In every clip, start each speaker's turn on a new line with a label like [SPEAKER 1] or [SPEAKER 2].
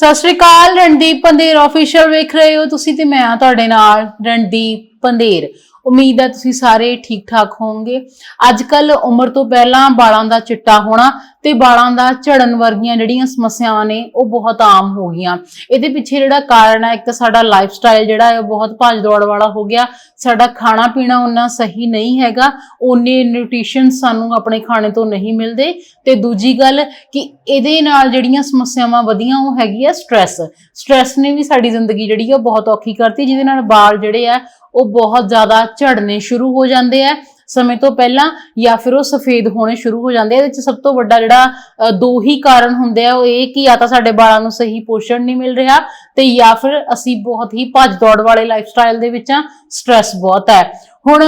[SPEAKER 1] ਸਤਿ ਸ਼੍ਰੀ ਅਕਾਲ, ਰਣਦੀਪ ਪੰਦੇਰ ਆਫੀਸ਼ੀਅਲ ਵੇਖ ਰਹੇ ਹੋ ਤੁਸੀਂ ਤੇ ਮੈਂ ਆ ਤੁਹਾਡੇ ਨਾਲ, ਰਣਦੀਪ ਪੰਦੇਰ ਉਮੀਦ ਹੈ ਤੁਸੀਂ ਸਾਰੇ ਠੀਕ ਠਾਕ ਹੋਵੋਗੇ। ਅੱਜ ਕੱਲ ਉਮਰ ਤੋਂ ਪਹਿਲਾਂ ਵਾਲਾਂ ਦਾ ਚਿੱਟਾ ਹੋਣਾ ਤੇ ਵਾਲਾਂ ਦਾ ਝੜਨ ਵਰਗੀਆਂ ਜਿਹੜੀਆਂ ਸਮੱਸਿਆਵਾਂ ਨੇ, ਉਹ ਬਹੁਤ ਆਮ ਹੋ ਗਈਆਂ। ਇਹਦੇ ਪਿੱਛੇ ਜਿਹੜਾ ਕਾਰਨ ਹੈ, ਇੱਕ ਤਾਂ ਸਾਡਾ ਲਾਈਫ ਸਟਾਈਲ ਜਿਹੜਾ ਹੈ, ਉਹ ਬਹੁਤ ਭੱਜ ਦੌੜ ਵਾਲਾ ਹੋ ਗਿਆ। ਸਾਡਾ ਖਾਣਾ ਪੀਣਾ ਉਨਾ ਸਹੀ ਨਹੀਂ ਹੈਗਾ ਉਹਨੇ ਨਿਊਟ੍ਰੀਸ਼ਨ ਸਾਨੂੰ ਆਪਣੇ ਖਾਣੇ ਤੋਂ ਨਹੀਂ ਮਿਲਦੇ। ਤੇ ਦੂਜੀ ਗੱਲ ਕਿ ਇਹਦੇ ਨਾਲ ਜਿਹੜੀਆਂ ਸਮੱਸਿਆਵਾਂ ਵਧੀਆਂ, ਉਹ ਹੈਗੀ ਆ ਸਟ੍ਰੈਸ ਸਟ੍ਰੈਸ ਨੇ ਵੀ ਸਾਡੀ ਜ਼ਿੰਦਗੀ ਜਿਹੜੀ ਆ, ਉਹ ਬਹੁਤ ਔਖੀ ਕਰਤੀ। ਜਿਹਦੇ ਨਾਲ ਵਾਲ ਜਿਹੜੇ ਆ, ਉਹ ਬਹੁਤ ਜ਼ਿਆਦਾ ਝੜਨੇ ਸ਼ੁਰੂ ਹੋ ਜਾਂਦੇ ਆ। ਸਮੇਂ ਤੋਂ ਪਹਿਲਾਂ ਜਾਂ ਫਿਰ ਉਹ ਸਫੇਦ ਹੋਣੇ ਸ਼ੁਰੂ ਹੋ ਜਾਂਦੇ ਆ। ਇਹਦੇ ਵਿੱਚ ਸਭ ਤੋਂ ਵੱਡਾ ਜਿਹੜਾ ਦੋ ਹੀ ਕਾਰਨ ਹੁੰਦੇ ਆ। ਉਹ ਇਹ ਕਿ ਜਾਂ ਤਾਂ ਸਾਡੇ ਵਾਲਾਂ ਨੂੰ ਸਹੀ ਪੋਸ਼ਣ ਨਹੀਂ ਮਿਲ ਰਿਹਾ ਤੇ ਜਾਂ ਫਿਰ ਅਸੀਂ ਬਹੁਤ ਹੀ ਭੱਜ ਦੌੜ ਵਾਲੇ ਲਾਈਫ ਸਟਾਈਲ ਦੇ ਵਿੱਚ ਆ ਸਟ੍ਰੈਸ ਬਹੁਤ ਹੈ। ਹੁਣ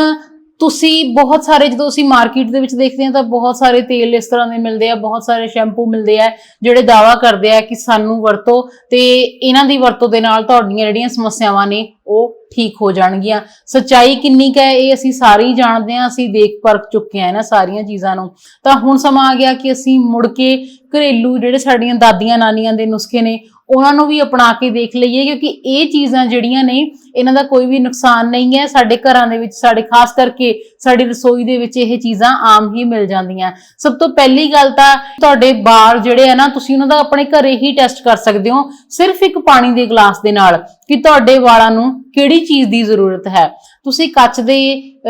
[SPEAKER 1] ਤੁਸੀਂ ਬਹੁਤ ਸਾਰੇ, ਜਦੋਂ ਅਸੀਂ ਮਾਰਕੀਟ ਦੇ ਵਿੱਚ ਦੇਖਦੇ ਹਾਂ ਤਾਂ ਬਹੁਤ ਸਾਰੇ ਤੇਲ ਇਸ ਤਰ੍ਹਾਂ ਦੇ ਮਿਲਦੇ ਆ, ਬਹੁਤ ਸਾਰੇ ਸ਼ੈਂਪੂ ਮਿਲਦੇ ਆ, ਜਿਹੜੇ ਦਾਵਾ ਕਰਦੇ ਆ ਕਿ ਸਾਨੂੰ ਵਰਤੋ ਤੇ ਇਹਨਾਂ ਦੀ ਵਰਤੋਂ ਦੇ ਨਾਲ ਤੁਹਾਡੀਆਂ ਜਿਹੜੀਆਂ ਸਮੱਸਿਆਵਾਂ ਨੇ ਉਹ ਠੀਕ ਹੋ ਜਾਣਗੀਆਂ। ਸੱਚਾਈ ਕਿੰਨੀ ਕੁ ਹੈ, ਇਹ ਅਸੀਂ ਸਾਰੇ ਹੀ ਜਾਣਦੇ ਹਾਂ, ਅਸੀਂ ਦੇਖ ਪਰਖ ਚੁੱਕੇ ਹਾਂ ਇਹਨਾਂ ਸਾਰੀਆਂ ਚੀਜ਼ਾਂ ਨੂੰ। ਤਾਂ ਹੁਣ ਸਮਾਂ ਆ ਗਿਆ ਕਿ ਅਸੀਂ ਮੁੜ ਕੇ ਘਰੇਲੂ ਜਿਹੜੇ ਸਾਡੀਆਂ ਦਾਦੀਆਂ ਨਾਨੀਆਂ ਦੇ ਨੁਸਖੇ ਨੇ, ਉਹਨਾਂ ਨੂੰ ਵੀ ਅਪਣਾ ਕੇ ਦੇਖ ਲਈਏ, ਕਿਉਂਕਿ ਇਹ ਚੀਜ਼ਾਂ ਜਿਹੜੀਆਂ ਨੇ, ਇਹਨਾਂ ਦਾ ਕੋਈ ਵੀ ਨੁਕਸਾਨ ਨਹੀਂ ਹੈ। ਸਾਡੇ ਘਰਾਂ ਦੇ ਵਿੱਚ, ਸਾਡੇ ਖਾਸ ਕਰਕੇ ਸਾਡੀ ਰਸੋਈ ਦੇ ਵਿੱਚ ਇਹ ਚੀਜ਼ਾਂ ਆਮ ਹੀ ਮਿਲ ਜਾਂਦੀਆਂ। ਸਭ ਤੋਂ ਪਹਿਲੀ ਗੱਲ ਤਾਂ ਤੁਹਾਡੇ ਵਾਲ ਜਿਹੜੇ ਆ ਨਾ, ਤੁਸੀਂ ਉਹਨਾਂ ਦਾ ਆਪਣੇ ਘਰੇ ਹੀ ਟੈਸਟ ਕਰ ਸਕਦੇ ਹੋ, ਸਿਰਫ ਇੱਕ ਪਾਣੀ ਦੇ ਗਲਾਸ ਦੇ ਨਾਲ। ਕਿ ਤੁਹਾਡੇ ਵਾਲਾਂ ਨੂੰ ਕਿਹੜੀ ਚੀਜ਼ ਦੀ ਜ਼ਰੂਰਤ ਹੈ? ਤੁਸੀਂ ਕੱਚ ਦੇ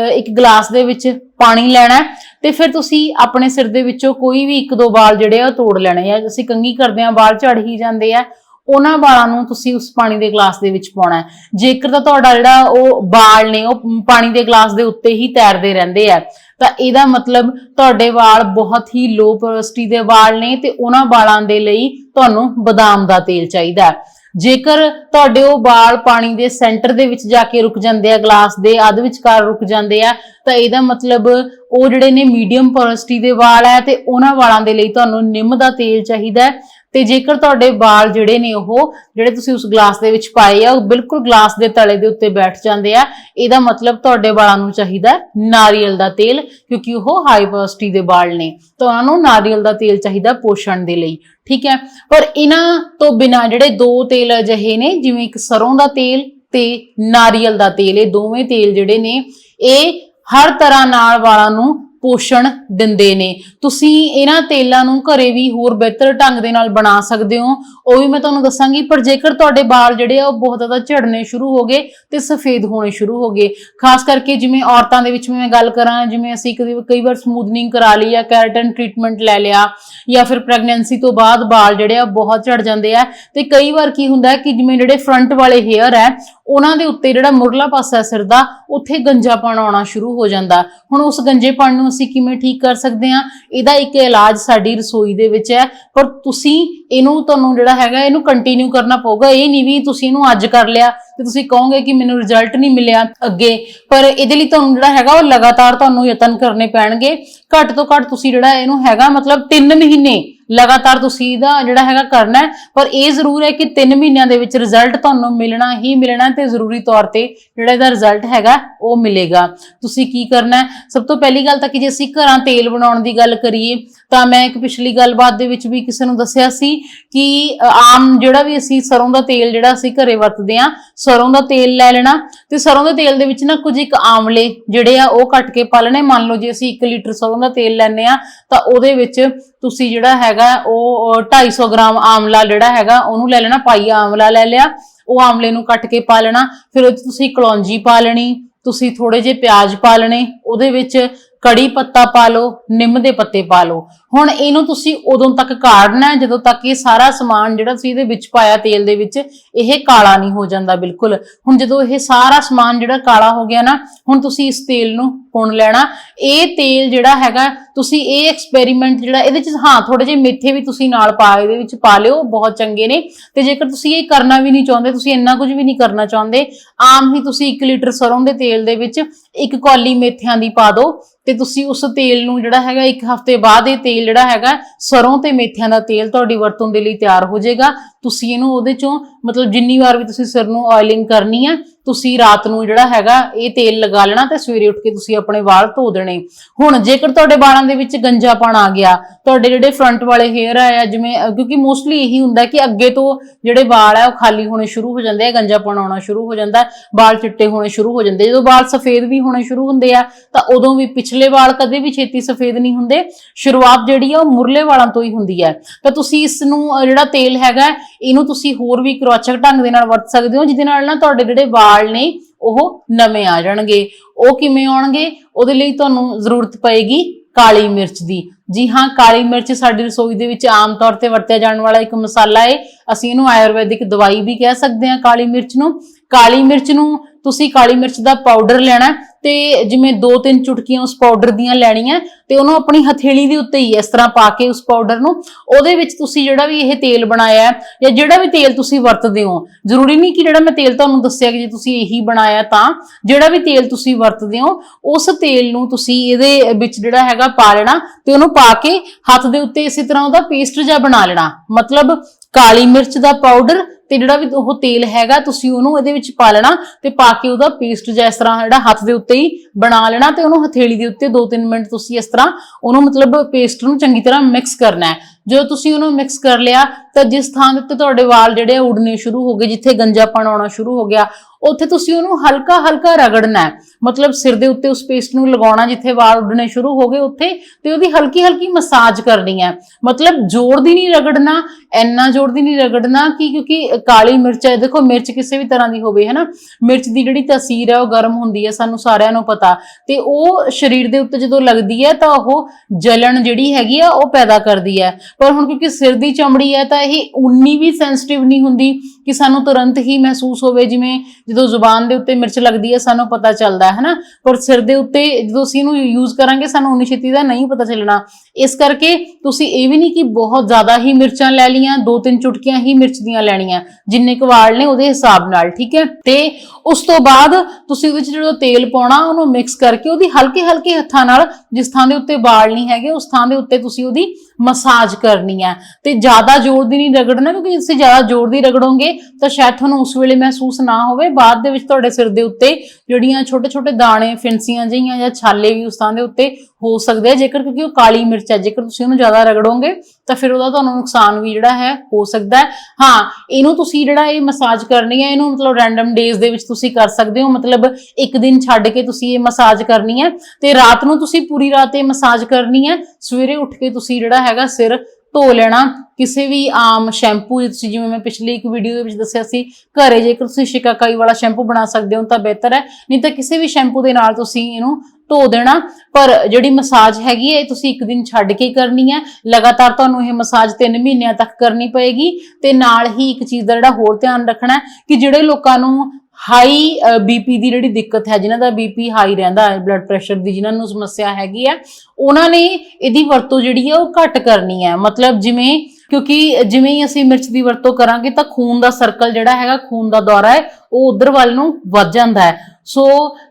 [SPEAKER 1] ਇੱਕ ਗਲਾਸ ਦੇ ਵਿੱਚ ਪਾਣੀ ਲੈਣਾ ਹੈ ਤੇ ਫਿਰ ਤੁਸੀਂ ਆਪਣੇ ਸਿਰ ਦੇ ਵਿੱਚੋਂ ਕੋਈ ਵੀ ਇੱਕ ਦੋ ਵਾਲ ਜਿਹੜੇ ਆ ਉਹ ਤੋੜ ਲੈਣੇ ਆ। ਅਸੀਂ ਕੰਘੀ ਕਰਦੇ ਆ ਵਾਲ ਝੜ ਹੀ ਜਾਂਦੇ ਆ। ਉਹਨਾਂ ਵਾਲਾਂ ਨੂੰ ਤੁਸੀਂ ਉਸ ਪਾਣੀ ਦੇ ਗਲਾਸ ਦੇ ਵਿੱਚ ਪਾਉਣਾ ਹੈ। ਜੇਕਰ ਤਾਂ ਤੁਹਾਡਾ ਜਿਹੜਾ ਉਹ ਵਾਲ ਨੇ, ਉਹ ਪਾਣੀ ਦੇ ਗਲਾਸ ਦੇ ਉੱਤੇ ਹੀ ਤੈਰਦੇ ਰਹਿੰਦੇ ਆ, ਤਾਂ ਇਹਦਾ ਮਤਲਬ ਤੁਹਾਡੇ ਵਾਲ ਬਹੁਤ ਹੀ ਲੋ ਪੋਰਸਿਟੀ ਦੇ ਵਾਲ ਨੇ ਤੇ ਉਹਨਾਂ ਵਾਲਾਂ ਦੇ ਲਈ ਤੁਹਾਨੂੰ ਬਦਾਮ ਦਾ ਤੇਲ ਚਾਹੀਦਾ ਹੈ। ਜੇਕਰ ਤੁਹਾਡੇ ਉਹ ਵਾਲ ਪਾਣੀ ਦੇ ਸੈਂਟਰ ਦੇ ਵਿੱਚ ਜਾ ਕੇ ਰੁਕ ਜਾਂਦੇ ਆ, ਗਲਾਸ ਦੇ ਅੱਧ ਵਿਚਕਾਰ ਰੁਕ ਜਾਂਦੇ ਆ, ਤਾਂ ਇਹਦਾ ਮਤਲਬ ਉਹ ਜਿਹੜੇ ਨੇ ਮੀਡੀਅਮ ਪੋਰਸਿਟੀ ਦੇ ਵਾਲ ਹੈ ਤੇ ਉਹਨਾਂ ਵਾਲਾਂ ਦੇ ਲਈ ਤੁਹਾਨੂੰ ਨਿੰਮ ਦਾ ਤੇਲ ਚਾਹੀਦਾ ਤੇ ਜੇਕਰ ਤੁਹਾਡੇ ਵਾਲ ਜਿਹੜੇ ਨੇ ਉਹ, ਜਿਹੜੇ ਤੁਸੀਂ ਉਸ ਗਲਾਸ ਦੇ ਵਿੱਚ ਪਾਏ ਆ, ਉਹ ਬਿਲਕੁਲ ਗਲਾਸ ਦੇ ਤਲੇ ਦੇ ਉੱਤੇ ਬੈਠ ਜਾਂਦੇ ਆ, ਇਹਦਾ ਮਤਲਬ ਤੁਹਾਡੇ ਵਾਲਾਂ ਨੂੰ ਚਾਹੀਦਾ ਨਾਰੀਅਲ ਦਾ ਤੇਲ, ਕਿਉਂਕਿ ਉਹ ਹਾਈ ਪੋਰਸਿਟੀ ਦੇ ਵਾਲ ਨੇ। ਤਾਂ ਉਹਨਾਂ ਨੂੰ ਨਾਰੀਅਲ ਦਾ ਤੇਲ ਚਾਹੀਦਾ ਪੋਸ਼ਣ ਦੇ ਲਈ, ਠੀਕ ਹੈ? ਪਰ ਇਹਨਾਂ ਤੋਂ ਬਿਨਾ ਜਿਹੜੇ ਦੋ ਤੇਲ ਅਜਿਹੇ ਨੇ, ਜਿਵੇਂ ਇੱਕ ਸਰੋਂ ਦਾ ਤੇਲ ਤੇ ਨਾਰੀਅਲ ਦਾ ਤੇਲ, ਇਹ ਦੋਵੇਂ ਤੇਲ ਜਿਹੜੇ ਨੇ, ਇਹ ਹਰ ਤਰ੍ਹਾਂ ਨਾਲ ਵਾਲਾਂ ਨੂੰ ਪੋਸ਼ਣ ਦਿੰਦੇ ਨੇ। ਤੁਸੀਂ ਇਹਨਾਂ ਤੇਲਾਂ ਨੂੰ ਘਰੇ ਵੀ ਹੋਰ ਬਿਹਤਰ ਢੰਗ ਦੇ ਨਾਲ ਬਣਾ ਸਕਦੇ ਹੋ। ਉਹ ਵੀ ਮੈਂ ਤੁਹਾਨੂੰ ਦੱਸਾਂਗੀ, ਪਰ ਜੇਕਰ ਤੁਹਾਡੇ ਵਾਲ ਜਿਹੜੇ ਆ ਉਹ ਬਹੁਤ ਜ਼ਿਆਦਾ ਝੜਨੇ ਸ਼ੁਰੂ ਹੋ ਗਏ ਤੇ ਸਫੇਦ ਹੋਣੇ ਸ਼ੁਰੂ ਹੋ ਗਏ। ਖਾਸ ਕਰਕੇ ਜਿਵੇਂ ਔਰਤਾਂ ਦੇ ਵਿੱਚ ਮੈਂ ਗੱਲ ਕਰਾਂ, ਜਿਵੇਂ ਅਸੀਂ ਕਦੀ ਕਈ ਵਾਰ ਸਮੂਥਨਿੰਗ ਕਰਾ ਲਈ ਜਾਂ ਕੈਰਟਨ ਟ੍ਰੀਟਮੈਂਟ ਲੈ ਲਿਆ ਜਾਂ ਫਿਰ ਪ੍ਰੈਗਨੈਂਸੀ ਤੋਂ ਬਾਅਦ ਵਾਲ ਜਿਹੜੇ ਆ ਬਹੁਤ ਝੜ ਜਾਂਦੇ ਆ। ਤੇ ਕਈ ਵਾਰ ਕੀ ਹੁੰਦਾ ਕਿ ਜਿਵੇਂ ਜਿਹੜੇ ਫਰੰਟ ਵਾਲੇ ਹੇਅਰ ਹੈ ਉਹਨਾਂ ਦੇ ਉੱਤੇ ਜਿਹੜਾ ਮੁਰਲਾ ਪਾਸਾ ਸਿਰ ਦਾ ਉੱਥੇ ਗੰਜਾਪਣ ਆਉਣਾ ਸ਼ੁਰੂ ਹੋ ਜਾਂਦਾ। ਹੁਣ ਉਸ ਗੰਜੇਪਣ ਨੂੰ ਅਸੀਂ ਕਿਵੇਂ ਠੀਕ ਕਰ ਸਕਦੇ ਹਾਂ? ਇਹਦਾ ਇੱਕ ਇਲਾਜ ਸਾਡੀ ਰਸੋਈ ਦੇ ਵਿੱਚ ਹੈ। ਪਰ ਤੁਸੀਂ ਇਹਨੂੰ ਤੁਹਾਨੂੰ ਜਿਹੜਾ ਹੈਗਾ, ਇਹਨੂੰ ਕੰਟੀਨਿਊ ਕਰਨਾ ਪਊਗਾ। ਇਹ ਨਹੀਂ ਵੀ ਤੁਸੀਂ ਇਹਨੂੰ ਅੱਜ ਕਰ ਲਿਆ ਤੇ ਤੁਸੀਂ ਕਹੋਗੇ ਕਿ ਮੈਨੂੰ ਰਿਜ਼ਲਟ ਨਹੀਂ ਮਿਲਿਆ ਅੱਗੇ। ਪਰ ਇਹਦੇ ਲਈ ਤੁਹਾਨੂੰ ਜਿਹੜਾ ਹੈਗਾ ਉਹ ਲਗਾਤਾਰ ਤੁਹਾਨੂੰ ਯਤਨ ਕਰਨੇ ਪੈਣਗੇ। ਘੱਟ ਤੋਂ ਘੱਟ ਤੁਸੀਂ ਜਿਹੜਾ ਇਹਨੂੰ ਹੈਗਾ ਮਤਲਬ 3 ਮਹੀਨੇ ਲਗਾਤਾਰ ਤੁਸੀਂ ਇਹਦਾ ਜਿਹੜਾ ਹੈਗਾ ਕਰਨਾ ਪਰ ਇਹ ਜ਼ਰੂਰ ਹੈ ਕਿ 3 ਮਹੀਨਿਆਂ ਦੇ ਵਿੱਚ ਰਿਜ਼ਲਟ ਤੁਹਾਨੂੰ ਮਿਲਣਾ ਹੀ ਮਿਲਣਾ ਤੇ ਜ਼ਰੂਰੀ ਤੌਰ ਤੇ ਜਿਹੜਾ ਇਹਦਾ ਰਿਜ਼ਲਟ ਹੈਗਾ ਉਹ ਮਿਲੇਗਾ। ਤੁਸੀਂ ਕੀ ਕਰਨਾ ਸਭ ਤੋਂ ਪਹਿਲੀ ਗੱਲ ਤਾਂ ਕਿ ਜੇ ਅਸੀਂ ਘਰਾਂ ਤੇਲ ਬਣਾਉਣ ਦੀ ਗੱਲ ਕਰੀਏ, ਤਾਂ ਮੈਂ ਇੱਕ ਪਿਛਲੀ ਗੱਲਬਾਤ ਦੇ ਵਿੱਚ ਵੀ ਕਿਸੇ ਨੂੰ ਦੱਸਿਆ ਸੀ ਕਿ ਆਮ ਜਿਹੜਾ ਵੀ ਅਸੀਂ ਸਰੋਂ ਦਾ ਤੇਲ ਜਿਹੜਾ ਅਸੀਂ ਘਰੇ ਵਰਤਦੇ ਆ ਸਰੋਂ ਦਾ ਤੇਲ ਲੈ ਲੈਣਾ ਤੇ ਸਰੋਂ ਦੇ ਤੇਲ ਦੇ ਵਿੱਚ ਨਾ ਕੁਝ ਇੱਕ ਆਮਲੇ ਜਿਹੜੇ ਆ ਉਹ ਕੱਟ ਕੇ ਪਾ ਲੈਣੇ। ਮੰਨ ਲਓ ਜੇ ਅਸੀਂ 1 ਲੀਟਰ ਸਰੋਂ ਦਾ ਤੇਲ ਲੈਨੇ ਆ ਤਾਂ ਉਹਦੇ ਵਿੱਚ ਤੁਸੀਂ ਜਿਹੜਾ ਹੈਗਾ ਉਹ ਅ, 250 ਗ੍ਰਾਮ ਆਮਲਾ ਜਿਹੜਾ ਹੈਗਾ ਉਹਨੂੰ ਲੈ ਲੈਣਾ। ਪਾਈ ਆਮਲਾ ਲੈ ਲਿਆ ਉਹ ਆਮਲੇ ਨੂੰ ਕੱਟ ਕੇ ਪਾ ਲੈਣਾ। ਫਿਰ ਉਹ ਤੁਸੀਂ ਕਲੌਂਜੀ ਪਾ ਲੈਣੀ ਤੁਸੀਂ ਥੋੜੇ ਜਿਹੇ ਪਿਆਜ਼ ਪਾ ਲੈਣੇ। ਉਹਦੇ ਵਿੱਚ ਕੜੀ ਪੱਤਾ ਪਾ ਲਓ, ਨਿੰਮ ਦੇ ਪੱਤੇ ਪਾ ਲਓ। ਹੁਣ ਇਹਨੂੰ ਤੁਸੀਂ ਉਦੋਂ ਤੱਕ ਕਾੜਨਾ ਹੈ, ਜਦੋਂ ਤੱਕ ਇਹ ਸਾਰਾ ਸਮਾਨ ਜਿਹੜਾ ਤੁਸੀਂ ਇਹਦੇ ਵਿੱਚ ਪਾਇਆ ਤੇਲ ਦੇ ਵਿੱਚ, ਇਹ ਕਾਲਾ ਨਹੀਂ ਹੋ ਜਾਂਦਾ ਬਿਲਕੁਲ। ਹੁਣ ਜਦੋਂ ਇਹ ਸਾਰਾ ਸਮਾਨ ਜਿਹੜਾ ਕਾਲਾ ਹੋ ਗਿਆ ਨਾ, ਹੁਣ ਤੁਸੀਂ ਇਸ ਤੇਲ ਨੂੰ ਪੁਣ ਲੈਣਾ। ਇਹ ਤੇਲ ਜਿਹੜਾ ਹੈਗਾ, ਤੁਸੀਂ ਇਹ ਐਕਸਪੈਰੀਮੈਂਟ ਜਿਹੜਾ, ਇਹਦੇ ਚ ਹਾਂ ਥੋੜੇ ਜਿਹੇ ਮੇਥੇ ਵੀ ਤੁਸੀਂ ਨਾਲ ਪਾ, ਇਹਦੇ ਵਿੱਚ ਪਾ ਲਿਓ, ਬਹੁਤ ਚੰਗੇ ਨੇ। ਤੇ ਜੇਕਰ ਤੁਸੀਂ ਇਹ ਕਰਨਾ ਵੀ ਨਹੀਂ ਚਾਹੁੰਦੇ, ਤੁਸੀਂ ਇੰਨਾ ਕੁਝ ਵੀ ਨਹੀਂ ਕਰਨਾ ਚਾਹੁੰਦੇ, ਆਮ ਹੀ ਤੁਸੀਂ 1 ਲੀਟਰ ਸਰੋਂ ਦੇ ਤੇਲ ਦੇ ਵਿੱਚ ਇੱਕ ਕੌਲੀ ਮੇਥਿਆਂ ਦੀ ਪਾ ਦਿਓ ਤੇ ਤੁਸੀਂ ਉਸ ਤੇਲ ਨੂੰ ਜਿਹੜਾ ਹੈਗਾ, ਇੱਕ ਹਫ਼ਤੇ ਬਾਅਦ ਇਹ ਤੇਲ ਜਿਹੜਾ ਹੈਗਾ, ਸਰੋਂ ਤੇ ਮੇਥਿਆਂ ਦਾ ਤੇਲ ਤੁਹਾਡੀ ਵਰਤੋਂ ਦੇ ਲਈ ਤਿਆਰ ਹੋ ਜਾਏਗਾ। ਤੁਸੀਂ ਇਹਨੂੰ ਉਹਦੇ ਚੋਂ ਮਤਲਬ ਜਿੰਨੀ ਵਾਰ ਵੀ ਤੁਸੀਂ ਸਿਰ ਨੂੰ ਆਇਲਿੰਗ ਕਰਨੀ ਹੈ ਤੁਸੀਂ ਰਾਤ ਨੂੰ ਜਿਹੜਾ ਹੈਗਾ ਇਹ ਤੇਲ ਲਗਾ ਲੈਣਾ ਤੇ ਸਵੇਰੇ ਉੱਠ ਕੇ ਤੁਸੀਂ ਆਪਣੇ ਵਾਲ ਧੋ ਦੇਣੇ। ਹੁਣ ਜੇਕਰ ਤੁਹਾਡੇ ਵਾਲਾਂ ਦੇ ਵਿੱਚ ਗੰਜਾਪਣ ਆ ਗਿਆ ਤੁਹਾਡੇ ਜਿਹੜੇ ਫਰੰਟ ਵਾਲੇ ਹੇਅਰ ਆ ਜਿਵੇਂ ਕਿਉਂਕਿ ਮੋਸਟਲੀ ਇਹੀ ਹੁੰਦਾ ਕਿ ਅੱਗੇ ਤੋਂ ਜਿਹੜੇ ਵਾਲ ਆ ਉਹ ਖਾਲੀ ਹੋਣੇ ਸ਼ੁਰੂ ਹੋ ਜਾਂਦੇ ਆ ਗੰਜਾਪਣ ਆਉਣਾ ਸ਼ੁਰੂ ਹੋ ਜਾਂਦਾ ਹੈ, ਵਾਲ ਚਿੱਟੇ ਹੋਣੇ ਸ਼ੁਰੂ ਹੋ ਜਾਂਦੇ ਜਦੋਂ ਵਾਲ ਸਫੇਦ ਵੀ ਹੋਣੇ ਸ਼ੁਰੂ ਹੁੰਦੇ ਆ ਤਾਂ ਉਦੋਂ ਵੀ ਪਿਛਲੇ ਵਾਲ ਕਦੇ ਵੀ ਛੇਤੀ ਸਫੇਦ ਨਹੀਂ ਹੁੰਦੇ। ਸ਼ੁਰੂਆਤ ਜਿਹੜੀ ਆ ਉਹ ਮੁਰਲੇ ਵਾਲਾਂ ਤੋਂ ਹੀ ਹੁੰਦੀ ਹੈ ਤਾਂ ਤੁਸੀਂ ਇਸ ਨੂੰ ਜਿਹੜਾ ਤੇਲ ਹੈਗਾ ਇਹਨੂੰ ਤੁਸੀਂ ਹੋਰ ਵੀ ਕਰੋਚਕ ਢੰਗ ਦੇ ਨਾਲ ਵਰਤ ਸਕਦੇ ਹੋ, ਜਿਹਦੇ ਨਾਲ ਨਾ ਤੁਹਾਡੇ ਜਿਹੜੇ ਵਾਲ ਨੇ ਉਹ ਨਵੇਂ ਆ ਜਾਣਗੇ। ਉਹ ਕਿਵੇਂ ਆਉਣਗੇ? ਉਹਦੇ ਲਈ ਤੁਹਾਨੂੰ ਜ਼ਰੂਰਤ ਪਏਗੀ ਕਾਲੀ ਮਿਰਚ ਦੀ। ਜੀ ਹਾਂ, ਕਾਲੀ ਮਿਰਚ ਸਾਡੀ ਰਸੋਈ ਦੇ ਵਿੱਚ ਆਮ ਤੌਰ ਤੇ ਵਰਤਿਆ ਜਾਣ ਵਾਲਾ ਇੱਕ ਮਸਾਲਾ ਹੈ ਅਸੀਂ ਇਹਨੂੰ ਆਯੁਰਵੈਦਿਕ ਦਵਾਈ ਵੀ ਕਹਿ ਸਕਦੇ ਹਾਂ ਕਾਲੀ ਮਿਰਚ ਨੂੰ। ਕਾਲੀ ਮਿਰਚ ਨੂੰ ਤੁਸੀਂ ਕਾਲੀ ਮਿਰਚ ਦਾ ਪਾਊਡਰ ਲੈਣਾ ਤੇ ਜਿਵੇਂ ਦੋ ਤਿੰਨ ਚੁਟਕੀਆਂ ਉਸ ਪਾਊਡਰ ਦੀਆਂ ਲੈਣੀਆਂ ਤੇ ਉਹਨੂੰ ਆਪਣੀ ਹਥੇਲੀ ਦੇ ਉੱਤੇ ਹੀ ਇਸ ਤਰ੍ਹਾਂ ਪਾ ਕੇ ਉਸ ਪਾਊਡਰ ਨੂੰ। ਉਹਦੇ ਵਿੱਚ ਤੁਸੀਂ ਜਿਹੜਾ ਵੀ ਇਹ ਤੇਲ ਬਣਾਇਆ ਜਾਂ ਜਿਹੜਾ ਵੀ ਤੇਲ ਤੁਸੀਂ ਵਰਤਦੇ ਹੋ, ਜ਼ਰੂਰੀ ਨਹੀਂ ਕਿ ਜਿਹੜਾ ਮੈਂ ਤੇਲ ਤੁਹਾਨੂੰ ਦੱਸਿਆ ਕਿ ਜੇ ਤੁਸੀਂ ਇਹੀ ਬਣਾਇਆ ਤਾਂ, ਜਿਹੜਾ ਵੀ ਤੇਲ ਤੁਸੀਂ ਵਰਤਦੇ ਹੋ, ਉਸ ਤੇਲ ਨੂੰ ਤੁਸੀਂ ਇਹਦੇ ਵਿੱਚ ਜਿਹੜਾ ਹੈਗਾ ਪਾ ਲੈਣਾ ਤੇ ਉਹਨੂੰ ਪਾ ਕੇ ਹੱਥ ਦੇ ਉੱਤੇ ਇਸੇ ਤਰ੍ਹਾਂ ਉਹਦਾ ਪੇਸਟ ਜਿਹਾ ਬਣਾ ਲੈਣਾ। ਮਤਲਬ ਕਾਲੀ ਮਿਰਚ ਦਾ ਪਾਊਡਰ ਤੇ ਜਿਹੜਾ ਵੀ ਉਹ ਤੇਲ ਹੈਗਾ, ਤੁਸੀਂ ਉਹਨੂੰ ਇਹਦੇ ਵਿੱਚ ਪਾ ਲੈਣਾ ਤੇ ਪਾ ਕੇ ਉਹਦਾ ਪੇਸਟ ਜਿਹਾ ਇਸ ਤਰ੍ਹਾਂ ਜਿਹੜਾ ਹੱਥ ਦੇ ਉੱਤੇ ਹੀ ਬਣਾ ਲੈਣਾ ਤੇ ਉਹਨੂੰ ਹਥੇਲੀ ਦੇ ਉੱਤੇ 2-3 ਮਿੰਟ ਤੁਸੀਂ ਇਸ ਤਰ੍ਹਾਂ ਉਹਨੂੰ ਮਤਲਬ ਪੇਸਟ ਨੂੰ ਚੰਗੀ ਤਰ੍ਹਾਂ ਮਿਕਸ ਕਰਨਾ ਹੈ। ਜਦੋਂ ਤੁਸੀਂ ਉਹਨੂੰ ਮਿਕਸ ਕਰ ਲਿਆ, ਤਾਂ ਜਿਸ ਥਾਂ ਦੇ ਉੱਤੇ ਤੁਹਾਡੇ ਵਾਲ ਜਿਹੜੇ ਆ ਉੜਨੇ ਸ਼ੁਰੂ ਹੋ ਗਏ, ਜਿੱਥੇ ਗੰਜਾਪਣ ਆਉਣਾ ਸ਼ੁਰੂ ਹੋ ਗਿਆ, ਉੱਥੇ ਤੁਸੀਂ ਉਹਨੂੰ ਹਲਕਾ ਹਲਕਾ ਰਗੜਨਾ ਹੈ। ਮਤਲਬ ਸਿਰ ਦੇ ਉੱਤੇ ਉਸ ਪੇਸਟ ਨੂੰ ਲਗਾਉਣਾ ਜਿੱਥੇ ਵਾਲ ਉੱਡਣੇ ਸ਼ੁਰੂ ਹੋ ਗਏ ਉੱਥੇ ਤੇ ਉਹਦੀ ਹਲਕੀ ਹਲਕੀ ਮਸਾਜ ਕਰਨੀ ਹੈ। ਮਤਲਬ ਜ਼ੋਰ ਦੀ ਨਹੀਂ ਰਗੜਨਾ, ਇੰਨਾ ਜ਼ੋਰ ਦੀ ਨਹੀਂ ਰਗੜਨਾ ਕਿ ਕਿਉਂਕਿ ਕਾਲੀ ਮਿਰਚ ਹੈ। ਦੇਖੋ, ਮਿਰਚ ਕਿਸੇ ਵੀ ਤਰ੍ਹਾਂ ਦੀ ਹੋਵੇ ਹੈ ਨਾ ਮਿਰਚ ਦੀ ਜਿਹੜੀ ਤਸੀਰ ਹੈ, ਉਹ ਗਰਮ ਹੁੰਦੀ ਹੈ, ਸਾਨੂੰ ਸਾਰਿਆਂ ਨੂੰ ਪਤਾ। ਤੇ ਉਹ ਸਰੀਰ ਦੇ ਉੱਤੇ ਜਦੋਂ ਲੱਗਦੀ ਹੈ, ਤਾਂ ਉਹ ਜਲਣ ਜਿਹੜੀ ਹੈਗੀ ਆ, ਉਹ ਪੈਦਾ ਕਰਦੀ ਹੈ। ਪਰ ਹੁਣ ਕਿਉਂਕਿ ਸਿਰ ਦੀ ਚਮੜੀ ਹੈ, ਤਾਂ ਇਹ ਉਨੀ ਵੀ ਸੈਂਸਿਟਿਵ ਨਹੀਂ ਹੁੰਦੀ ਕਿ ਸਾਨੂੰ ਤੁਰੰਤ ਹੀ ਮਹਿਸੂਸ ਹੋਵੇ। ਜਿਵੇਂ ਜਦੋਂ ਜ਼ੁਬਾਨ ਦੇ ਉੱਤੇ ਮਿਰਚ ਲੱਗਦੀ ਹੈ, ਸਾਨੂੰ ਪਤਾ ਚੱਲਦਾ ਹੈ ਨਾ ਪਰ ਸਿਰ ਦੇ ਉੱਤੇ ਜਦੋਂ ਅਸੀਂ ਇਹਨੂੰ ਯੂਜ਼ ਕਰਾਂਗੇ, ਸਾਨੂੰ ਉਨੀ ਛੇਤੀ ਦਾ ਨਹੀਂ ਪਤਾ ਚੱਲਣਾ। ਇਸ ਕਰਕੇ ਤੁਸੀਂ ਇਹ ਵੀ ਨਹੀਂ ਕਿ ਬਹੁਤ ਜ਼ਿਆਦਾ ਹੀ ਮਿਰਚਾਂ ਲੈ ਲਈਆਂ, ਦੋ ਤਿੰਨ ਚੁਟਕੀਆਂ ਹੀ ਮਿਰਚ ਦੀਆਂ ਲੈਣੀਆਂ, ਜਿੰਨੇ ਕੁ ਵਾਲ ਨੇ ਉਹਦੇ ਹਿਸਾਬ ਨਾਲ, ਠੀਕ ਹੈ? ਤੇ ਉਸ ਤੋਂ ਬਾਅਦ ਤੁਸੀਂ ਉਹਦੇ ਵਿੱਚ ਜਦੋਂ ਤੇਲ ਪਾਉਣਾ, ਉਹਨੂੰ ਮਿਕਸ ਕਰਕੇ ਉਹਦੀ ਹਲਕੇ ਹਲਕੇ ਹੱਥਾਂ ਨਾਲ, ਜਿਸ ਥਾਂ ਦੇ ਉੱਤੇ ਵਾਲ ਨਹੀਂ ਹੈਗੇ, ਉਸ ਥਾਂ ਦੇ ਉੱਤੇ ਤੁਸੀਂ ਉਹਦੀ ਮਸਾਜ ਕਰਨੀ ਹੈ। ਤੇ ਜ਼ਿਆਦਾ ਜ਼ੋਰ ਦੀ ਨਹੀਂ ਰਗੜਨਾ, ਕਿਉਂਕਿ ਜੇ ਤੁਸੀਂ ਜ਼ਿਆਦਾ ਜ਼ੋਰ ਦੀ ਰਗੜੋਗੇ, ਤਾਂ ਸ਼ਾਇਦ ਤੁਹਾਨੂੰ ਉਸ ਵੇਲੇ ਮਹਿਸੂਸ ਨਾ ਹੋਵੇ। ਬਾਅਦ ਦੇ ਵਿੱਚ ਤੁਹਾਡੇ ਸਿਰ ਦੇ ਉੱਤੇ ਜਿਹੜੀਆਂ ਛੋਟੇ ਛੋਟੇ ਦਾਣੇ ਫਿੰਸੀਆਂ ਜਿਹੀਆਂ ਜਾਂ ਛਾਲੇ ਵੀ ਉਸ ਥਾਂ ਦੇ ਉੱਤੇ ਹੋ ਸਕਦੇ ਆ। ਜੇਕਰ ਕਿਉਂਕਿ ਉਹ ਕਾਲੀ ਮਿਰਚ ਹੈ, ਜੇਕਰ ਤੁਸੀਂ ਉਹਨੂੰ ਜ਼ਿਆਦਾ ਰਗੜੋਗੇ ਤਾਂ ਫਿਰ ਉਹਦਾ ਤੁਹਾਨੂੰ ਨੁਕਸਾਨ ਵੀ ਜਿਹੜਾ ਹੈ ਹੋ ਸਕਦਾ ਹੈ। ਹਾਂ, ਇਹਨੂੰ ਤੁਸੀਂ ਜਿਹੜਾ ਇਹ ਮਸਾਜ ਕਰਨੀ ਹੈ, ਇਹਨੂੰ ਮਤਲਬ ਰੈਂਡਮ ਡੇਜ਼ ਦੇ ਵਿੱਚ ਤੁਸੀਂ ਕਰ ਸਕਦੇ ਹੋ। ਮਤਲਬ ਇੱਕ ਦਿਨ ਛੱਡ ਕੇ ਤੁਸੀਂ ਇਹ ਮਸਾਜ ਕਰਨੀ ਹੈ ਤੇ ਰਾਤ ਨੂੰ ਤੁਸੀਂ ਪੂਰੀ ਰਾਤ ਇਹ ਮਸਾਜ ਕਰਨੀ ਹੈ। ਸਵੇਰੇ ਉੱਠ ਕੇ ਤੁਸੀਂ ਜਿਹੜਾ ਹੈਗਾ ਸਿਰ ਧੋ ਲੈਣਾ। ਕਿਸੇ ਵੀ ਆਮ ਸ਼ੈਂਪੂ ਤੁਸੀਂ ਜਿਵੇਂ ਮੈਂ ਪਿਛਲੀ ਇੱਕ ਵੀਡੀਓ ਦੇ ਵਿੱਚ ਦੱਸਿਆ ਸੀ, ਘਰੇ ਜੇਕਰ ਤੁਸੀਂ ਸ਼ਿਕਾਕਾਈ ਵਾਲਾ ਸ਼ੈਂਪੂ ਬਣਾ ਸਕਦੇ ਹੋ ਤਾਂ ਬਿਹਤਰ ਹੈ। ਨਹੀਂ ਤਾਂ ਕਿਸੇ ਵੀ ਸ਼ੈਂਪੂ ਦੇ ਨਾਲ ਤੁਸੀਂ ਇਹਨੂੰ ਧੋ ਦੇਣਾ। ਪਰ ਜਿਹੜੀ ਮਸਾਜ ਹੈਗੀ ਹੈ, ਇਹ ਤੁਸੀਂ ਇੱਕ ਦਿਨ ਛੱਡ ਕੇ ਕਰਨੀ ਹੈ। ਲਗਾਤਾਰ ਤੁਹਾਨੂੰ ਇਹ ਮਸਾਜ 3 ਮਹੀਨਿਆਂ ਤੱਕ ਕਰਨੀ ਪਏਗੀ। ਤੇ ਨਾਲ ਹੀ ਇੱਕ ਚੀਜ਼ ਦਾ ਜਿਹੜਾ ਹੋਰ ਧਿਆਨ ਰੱਖਣਾ ਹੈ ਕਿ ਜਿਹੜੇ ਲੋਕਾਂ ਨੂੰ ਹਾਈ ਬੀਪੀ ਦੀ ਜਿਹੜੀ ਦਿੱਕਤ ਹੈ, ਜਿਨ੍ਹਾਂ ਦਾ ਬੀਪੀ ਹਾਈ ਰਹਿੰਦਾ ਹੈ ਬਲੱਡ ਪ੍ਰੈਸ਼ਰ ਦੀ, ਜਿਨ੍ਹਾਂ ਨੂੰ ਸਮੱਸਿਆ ਹੈਗੀ ਹੈ, ਉਹਨਾਂ ਨੇ ਇਹਦੀ ਵਰਤੋਂ ਜਿਹੜੀ ਹੈ ਉਹ ਘੱਟ ਕਰਨੀ ਹੈ। ਮਤਲਬ ਜਿਵੇਂ ਕਿਉਂਕਿ ਜਿਵੇਂ ਹੀ ਅਸੀਂ ਮਿਰਚ ਦੀ ਵਰਤੋਂ ਕਰਾਂਗੇ ਤਾਂ ਖੂਨ ਦਾ ਸਰਕਲ ਜਿਹੜਾ ਹੈਗਾ, ਖੂਨ ਦਾ ਦੌਰਾ ਹੈ, ਉਹ ਉਧਰ ਵੱਲ ਨੂੰ ਵੱਧ ਜਾਂਦਾ ਹੈ। ਸੋ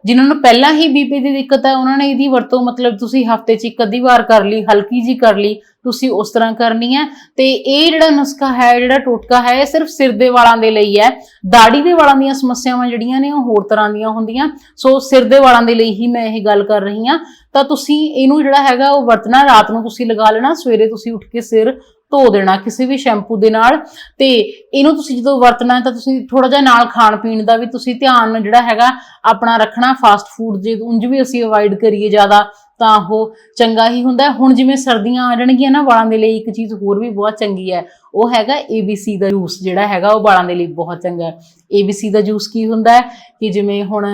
[SPEAKER 1] ਜਿਨ੍ਹਾਂ ਨੂੰ ਪਹਿਲਾਂ ਹੀ ਬੀਪੀ ਦੀ ਦਿੱਕਤ ਹੈ, ਉਹਨਾਂ ਨੇ ਇਹਦੀ ਵਰਤੋਂ ਮਤਲਬ ਤੁਸੀਂ ਹਫ਼ਤੇ 'ਚ ਇੱਕ ਅੱਧੀ ਵਾਰ ਕਰ ਲਈ, ਹਲਕੀ ਜੀ ਕਰ ਲਈ, ਤੁਸੀਂ ਉਸ ਤਰ੍ਹਾਂ ਕਰਨੀ ਹੈ। ਤੇ ਇਹ ਜਿਹੜਾ ਨੁਸਖਾ ਹੈ, ਜਿਹੜਾ ਟੋਟਕਾ ਹੈ, ਇਹ ਸਿਰਫ ਸਿਰ ਦੇ ਵਾਲਾਂ ਦੇ ਲਈ ਹੈ। ਦਾੜੀ ਦੇ ਵਾਲਾਂ ਦੀਆਂ ਸਮੱਸਿਆਵਾਂ ਜਿਹੜੀਆਂ ਨੇ, ਉਹ ਹੋਰ ਤਰ੍ਹਾਂ ਦੀਆਂ ਹੁੰਦੀਆਂ। ਸੋ ਸਿਰ ਦੇ ਵਾਲਾਂ ਦੇ ਲਈ ਹੀ ਮੈਂ ਇਹ ਗੱਲ ਕਰ ਰਹੀ ਹਾਂ। ਤਾਂ ਤੁਸੀਂ ਇਹਨੂੰ ਜਿਹੜਾ ਹੈਗਾ, ਉਹ ਵਰਤਣਾ, ਰਾਤ ਨੂੰ ਤੁਸੀਂ ਲਗਾ ਲੈਣਾ, ਸਵੇਰੇ ਤੁਸੀਂ ਉੱਠ ਕੇ ਸਿਰ ਧੋ ਦੇਣਾ ਕਿਸੇ ਵੀ ਸ਼ੈਂਪੂ ਦੇ ਨਾਲ ਤੇ ਇਹਨੂੰ ਤੁਸੀਂ ਜਦੋਂ ਵਰਤਣਾ ਤਾਂ ਤੁਸੀਂ ਥੋੜਾ ਜਿਹਾ ਨਾਲ ਖਾਣ ਪੀਣ ਦਾ ਵੀ ਤੁਸੀਂ ਧਿਆਨ ਜਿਹੜਾ ਹੈਗਾ ਆਪਣਾ ਰੱਖਣਾ ਫਾਸਟ ਫੂਡ ਜੇ ਉਂਝ ਵੀ ਅਸੀਂ ਅਵੋਇਡ ਕਰੀਏ ਜ਼ਿਆਦਾ ਤਾਂ ਉਹ ਚੰਗਾ ਹੀ ਹੁੰਦਾ। ਹੁਣ ਜਿਵੇਂ ਸਰਦੀਆਂ ਆ ਜਾਣਗੀਆਂ ਨਾ ਵਾਲਾਂ ਦੇ ਲਈ ਇੱਕ ਚੀਜ਼ ਹੋਰ ਵੀ ਬਹੁਤ ਚੰਗੀ ਹੈ ਉਹ ਹੈਗਾ ABC ਦਾ ਜੂਸ ਜਿਹੜਾ ਹੈਗਾ ਉਹ ਵਾਲਾਂ ਦੇ ਲਈ ਬਹੁਤ ਚੰਗਾ ਹੈ। ABC ਦਾ ਜੂਸ ਕੀ ਹੁੰਦਾ ਹੈ ਕਿ ਜਿਵੇਂ ਹੁਣ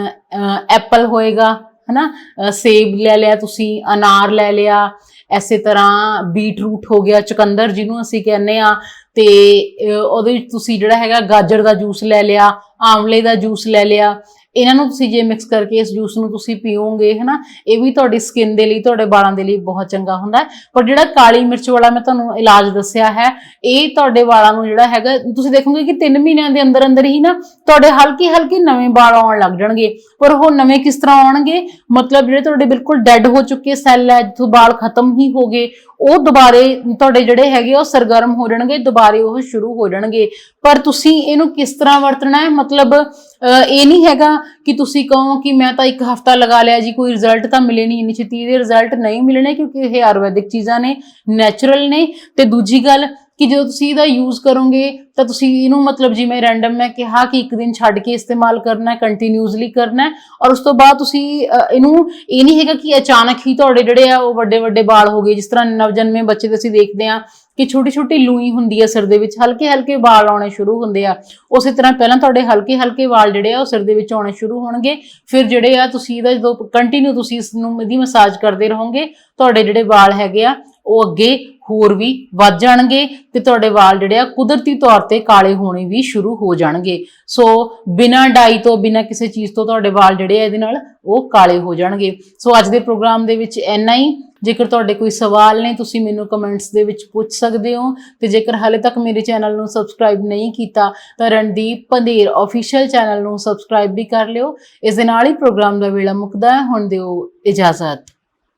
[SPEAKER 1] ਐਪਲ ਹੋਏਗਾ ਹਨਾ? ਅ, ਸੇਬ ਲੈ ਲਿਆ ਤੁਸੀਂ ਅਨਾਰ ਲੈ ਲਿਆ ਐਸੇ ਤਰ੍ਹਾਂ ਬੀਟਰੂਟ ਹੋ ਗਿਆ, ਚੁਕੰਦਰ ਜਿਹਨੂੰ ਅਸੀਂ ਕਹਿੰਦੇ ਆ ਤੇ ਉਹਦੇ ਵਿੱਚ ਤੁਸੀਂ ਜਿਹੜਾ ਹੈਗਾ ਗਾਜਰ ਦਾ ਜੂਸ ਲੈ ਲਿਆ ਆਮਲੇ ਦਾ ਜੂਸ ਲੈ ਲਿਆ ਇਹਨਾਂ ਨੂੰ ਤੁਸੀਂ ਜੇ ਮਿਕਸ ਕਰਕੇ ਇਸ ਜੂਸ ਨੂੰ ਤੁਸੀਂ ਪੀਓਗੇ ਹਨਾ ਇਹ ਵੀ ਤੁਹਾਡੀ ਸਕਿਨ ਦੇ ਲਈ ਤੁਹਾਡੇ ਵਾਲਾਂ ਦੇ ਲਈ ਬਹੁਤ ਚੰਗਾ ਹੁੰਦਾ ਪਰ ਜਿਹੜਾ ਕਾਲੀ ਮਿਰਚ ਵਾਲਾ ਮੈਂ ਤੁਹਾਨੂੰ ਇਲਾਜ ਦੱਸਿਆ ਹੈ ਇਹ ਤੁਹਾਡੇ ਵਾਲਾਂ ਨੂੰ ਜਿਹੜਾ ਹੈਗਾ ਤੁਸੀਂ ਦੇਖੋਗੇ ਕਿ 3 ਮਹੀਨਿਆਂ ਦੇ ਅੰਦਰ ਅੰਦਰ ਹੀ ਨਾ ਤੁਹਾਡੇ ਹਲਕੇ ਹਲਕੇ ਨਵੇਂ ਵਾਲ ਆਉਣ ਲੱਗ ਜਾਣਗੇ। ਪਰ ਉਹ ਨਵੇਂ ਕਿਸ ਤਰ੍ਹਾਂ ਆਉਣਗੇ? ਮਤਲਬ ਜਿਹੜੇ ਤੁਹਾਡੇ ਬਿਲਕੁਲ ਡੈਡ ਹੋ ਚੁੱਕੇ ਸੈੱਲ ਹੈ ਜਿੱਥੋਂ ਵਾਲ ਖਤਮ ਹੀ ਹੋ ਗਏ ਉਹ ਦੁਬਾਰੇ ਤੁਹਾਡੇ ਜਿਹੜੇ ਹੈਗੇ ਆ, ਉਹ ਸਰਗਰਮ ਹੋ ਜਾਣਗੇ ਦੁਬਾਰੇ ਉਹ ਸ਼ੁਰੂ ਹੋ ਜਾਣਗੇ। ਪਰ ਤੁਸੀਂ ਇਹਨੂੰ ਕਿਸ ਤਰ੍ਹਾਂ ਵਰਤਣਾ ਹੈ? ਮਤਲਬ ਇਹ ਨਹੀਂ ਹੈਗਾ ਕਿ ਤੁਸੀਂ ਕਹੋ ਕਿ ਮੈਂ ਤਾਂ ਇੱਕ ਹਫਤਾ ਲਗਾ ਲਿਆ ਜੀ, ਕੋਈ ਰਿਜ਼ਲਟ ਤਾਂ ਮਿਲੇ ਨਹੀਂ ਇੰਨੀ ਛੇਤੀ। ਇਹਦੇ ਰਿਜ਼ਲਟ ਨਹੀਂ ਮਿਲਣੇ ਕਿਉਂਕਿ ਇਹ ਆਯੁਰਵੈਦਿਕ ਚੀਜ਼ਾਂ ਨੇ ਨੈਚੁਰਲ ਨੇ। ਤੇ ਦੂਜੀ ਗੱਲ ਕਿ ਜਦੋਂ ਤੁਸੀਂ ਇਹਦਾ ਯੂਜ਼ ਕਰੋਗੇ, ਤਾਂ ਤੁਸੀਂ ਇਹਨੂੰ ਮਤਲਬ ਜਿਵੇਂ ਰੈਂਡਮ ਮੈਂ ਕਿਹਾ ਕਿ ਇੱਕ ਦਿਨ ਛੱਡ ਕੇ ਇਸਤੇਮਾਲ ਕਰਨਾ ਹੈ ਕੰਟੀਨਿਊਸਲੀ ਕਰਨਾ ਹੈ। ਔਰ ਉਸ ਤੋਂ ਬਾਅਦ ਤੁਸੀਂ ਇਹਨੂੰ ਇਹ ਨਹੀਂ ਹੈਗਾ ਕਿ ਅਚਾਨਕ ਹੀ ਤੁਹਾਡੇ ਜਿਹੜੇ ਆ ਉਹ ਵੱਡੇ ਵੱਡੇ ਵਾਲ ਹੋ ਗਏ, ਜਿਸ ਤਰ੍ਹਾਂ ਨਵਜਨਮੇ ਬੱਚੇ ਦੇ ਅਸੀਂ ਦੇਖਦੇ ਆ ਕਿ ਛੋਟੀ ਛੋਟੀ ਲੂਈ ਹੁੰਦੀ ਆ ਸਿਰ ਦੇ ਵਿੱਚ, ਹਲਕੇ ਹਲਕੇ ਵਾਲ ਆਉਣੇ ਸ਼ੁਰੂ ਹੁੰਦੇ ਆ। ਉਸੇ ਤਰ੍ਹਾਂ ਪਹਿਲਾਂ ਤੁਹਾਡੇ ਹਲਕੇ ਹਲਕੇ ਵਾਲ ਜਿਹੜੇ ਆ, ਉਹ ਸਿਰ ਦੇ ਵਿੱਚ ਆਉਣੇ ਸ਼ੁਰੂ ਹੋਣਗੇ। ਫਿਰ ਜਿਹੜੇ ਆ, ਤੁਸੀਂ ਇਹਦਾ ਜਦੋਂ ਕੰਟੀਨਿਊ ਤੁਸੀਂ ਇਸ ਨੂੰ ਇਹਦੀ ਮਸਾਜ ਕਰਦੇ ਰਹੋਗੇ, ਤੁਹਾਡੇ ਜਿਹੜੇ ਵਾਲ ਹੈਗੇ ਆ, ਉਹ ਅੱਗੇ ਹੋਰ ਵੀ ਵੱਧ ਜਾਣਗੇ ਤੇ ਤੁਹਾਡੇ ਵਾਲ ਜਿਹੜੇ ਆ, ਕੁਦਰਤੀ ਤੌਰ ਤੇ ਕਾਲੇ ਹੋਣੇ ਵੀ ਸ਼ੁਰੂ ਹੋ ਜਾਣਗੇ। ਸੋ ਬਿਨਾਂ ਡਾਈ ਤੋਂ, ਬਿਨਾਂ ਕਿਸੇ ਚੀਜ਼ ਤੋਂ ਤੁਹਾਡੇ ਵਾਲ ਜਿਹੜੇ ਆ, ਇਹਦੇ ਨਾਲ ਉਹ ਕਾਲੇ ਹੋ ਜਾਣਗੇ। ਸੋ ਅੱਜ ਦੇ ਪ੍ਰੋਗਰਾਮ ਦੇ ਵਿੱਚ ਇੰਨਾ ਹੀ। ਜੇਕਰ ਤੁਹਾਡੇ ਕੋਈ ਸਵਾਲ ਨੇ, ਤੁਸੀਂ ਮੈਨੂੰ ਕਮੈਂਟਸ ਦੇ ਵਿੱਚ ਪੁੱਛ ਸਕਦੇ ਹੋ। ਤੇ ਜੇਕਰ ਹਾਲੇ ਤੱਕ ਮੇਰੇ ਚੈਨਲ ਨੂੰ ਸਬਸਕ੍ਰਾਈਬ ਨਹੀਂ ਕੀਤਾ, ਤਾਂ ਰਣਦੀਪ ਪੰਧੇਰ ਅਫੀਸ਼ੀਅਲ ਚੈਨਲ ਨੂੰ ਸਬਸਕ੍ਰਾਈਬ ਵੀ ਕਰ ਲਿਓ। ਇਸ ਦੇ ਨਾਲ ਹੀ ਪ੍ਰੋਗਰਾਮ ਦਾ ਵੇਲਾ ਮੁੱਕਦਾ ਹੈ। ਹੁਣ ਦਿਓ ਇਜਾਜ਼ਤ।